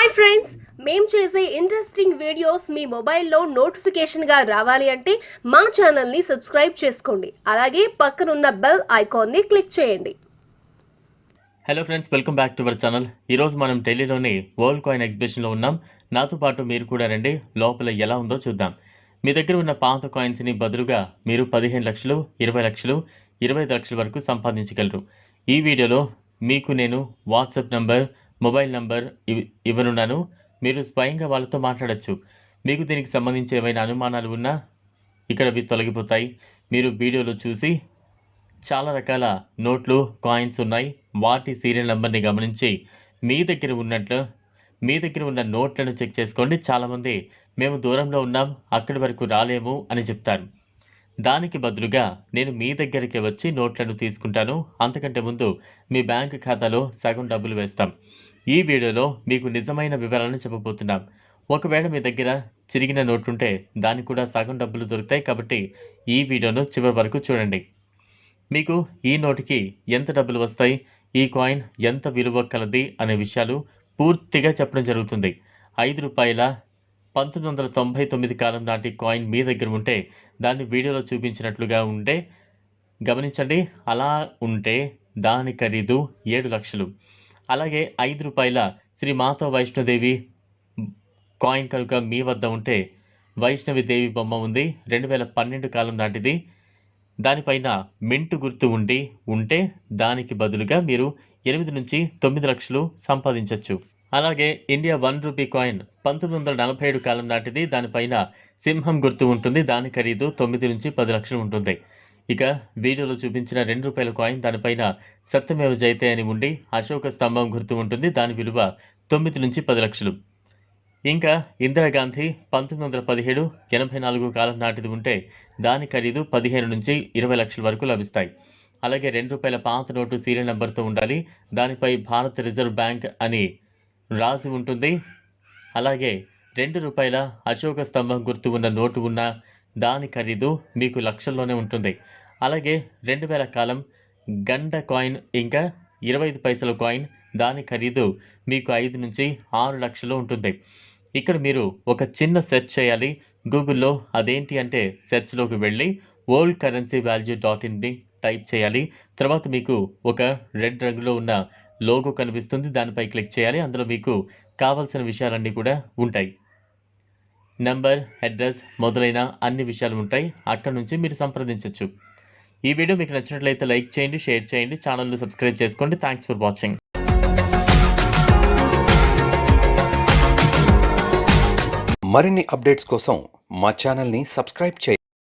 Hi friends మేము చేసే interesting videos మీ మొబైల్లో నోటిఫికేషన్గా రావాలి అంటే మా ఛానల్ని సబ్స్క్రైబ్ చేసుకోండి. అలాగే పక్కనున్న బెల్ ఐకాన్ని క్లిక్ చేయండి. Hello friends welcome back to our channel ఈరోజు మనం ఢిల్లీలోని వరల్డ్ కాయిన్ ఎగ్జిబిషన్లో ఉన్నాం. నాతో పాటు మీరు కూడా రండి. లోపల ఎలా ఉందో చూద్దాం. మీ దగ్గర ఉన్న పాత కాయిన్స్ని బదులుగా మీరు పదిహేను లక్షలు ఇరవై లక్షలు ఇరవై లక్షల వరకు సంపాదించగలరు. ఈ వీడియోలో మీకు నేను వాట్సాప్ నంబర్ మొబైల్ నంబర్ ఇవ్ ఇవ్వనున్నాను. మీరు స్వయంగా వాళ్ళతో మాట్లాడచ్చు. మీకు దీనికి సంబంధించి ఏమైనా అనుమానాలు ఉన్నా ఇక్కడ అవి తొలగిపోతాయి. మీరు వీడియోలో చూసి చాలా రకాల నోట్లు కాయిన్స్ ఉన్నాయి. వాటి సీరియల్ నెంబర్ని గమనించి మీ దగ్గర ఉన్నట్లు మీ దగ్గర ఉన్న నోట్లను చెక్ చేసుకోండి. చాలామంది మేము దూరంలో ఉన్నాం అక్కడి వరకు రాలేము అని చెప్తారు. దానికి బదులుగా నేను మీ దగ్గరికి వచ్చి నోట్లను తీసుకుంటాను. అంతకంటే ముందు మీ బ్యాంక్ ఖాతాలో సగం డబ్బులు వేస్తాం. ఈ వీడియోలో మీకు నిజమైన వివరాలను చెప్పబోతున్నాం. ఒకవేళ మీ దగ్గర చిరిగిన నోట్ ఉంటే దానికి కూడా సగం డబ్బులు దొరుకుతాయి కాబట్టి ఈ వీడియోను చివరి వరకు చూడండి. మీకు ఈ నోటికి ఎంత డబ్బులు వస్తాయి ఈ కాయిన్ ఎంత విలువ కలది అనే విషయాలు పూర్తిగా చెప్పడం జరుగుతుంది. ఐదు రూపాయల పంతొమ్మిది వందల తొంభై తొమ్మిది కాలం నాటి కాయిన్ మీ దగ్గర ఉంటే దాన్ని వీడియోలో చూపించినట్లుగా ఉంటే గమనించండి. అలా ఉంటే దాని ఖరీదు ఏడు లక్షలు. అలాగే ఐదు రూపాయల శ్రీ మాతా వైష్ణోదేవి కాయిన్ కనుక మీ వద్ద ఉంటే వైష్ణవి దేవి బొమ్మ ఉంది. రెండు వేల పన్నెండు కాలం నాటిది. దానిపైన మింటు గుర్తు ఉండి ఉంటే దానికి బదులుగా మీరు ఎనిమిది నుంచి తొమ్మిది లక్షలు సంపాదించవచ్చు అలాగే ఇండియా వన్ రూపీ కాయిన్ పంతొమ్మిది వందల నలభై ఏడు కాలం నాటిది. దానిపైన సింహం గుర్తు ఉంటుంది. దాని ఖరీదు తొమ్మిది నుంచి పది లక్షలు ఉంటుంది. ఇక వీడియోలో చూపించిన రెండు రూపాయల కాయిన్ దానిపైన సత్యమేవ జయతే అని ఉండి అశోక స్తంభం గుర్తు ఉంటుంది. దాని విలువ తొమ్మిది నుంచి పది లక్షలు. ఇంకా ఇందిరాగాంధీ పంతొమ్మిది వందల పదిహేడు ఎనభై నాలుగు కాలం నాటిది ఉంటే దాని ఖరీదు పదిహేను నుంచి ఇరవై లక్షల వరకు లభిస్తాయి. అలాగే రెండు రూపాయల పాత నోటు సీరియల్ నెంబర్తో ఉండాలి. దానిపై భారత రిజర్వ్ బ్యాంక్ అని రాసి ఉంటుంది. అలాగే రెండు రూపాయల అశోక స్తంభం గుర్తు ఉన్న నోటు ఉన్న దాని ఖరీదు మీకు లక్షల్లోనే ఉంటుంది. అలాగే రెండు వేల కాలం గండ కాయిన్ ఇంకా ఇరవై ఐదు పైసల కాయిన్ దాని ఖరీదు మీకు ఐదు నుంచి ఆరు లక్షలు ఉంటుంది. ఇక్కడ మీరు ఒక చిన్న సెర్చ్ చేయాలి. గూగుల్లో అదేంటి అంటే సెర్చ్లోకి వెళ్ళి world currency value dot in type చేయాలి. తర్వాత మీకు ఒక రెడ్ రంగులో ఉన్న లోగో కనిపిస్తుంది. దానిపై క్లిక్ చేయాలి. అందులో మీకు కావాల్సిన విషయాలన్నీ కూడా ఉంటాయి. నంబర్ అడ్రస్ మొదలైన అన్ని విషయాలు ఉంటాయి అక్కడ నుంచి మీరు సంప్రదించవచ్చు ఈ వీడియో మీకు నచ్చినట్లయితే లైక్ చేయండి షేర్ చేయండి ఛానల్ను సబ్స్క్రైబ్ చేసుకోండి. థ్యాంక్స్ ఫర్ వాచింగ్ మరిన్ని అప్డేట్స్ కోసం మా ఛానల్ని సబ్స్క్రైబ్ చేయండి.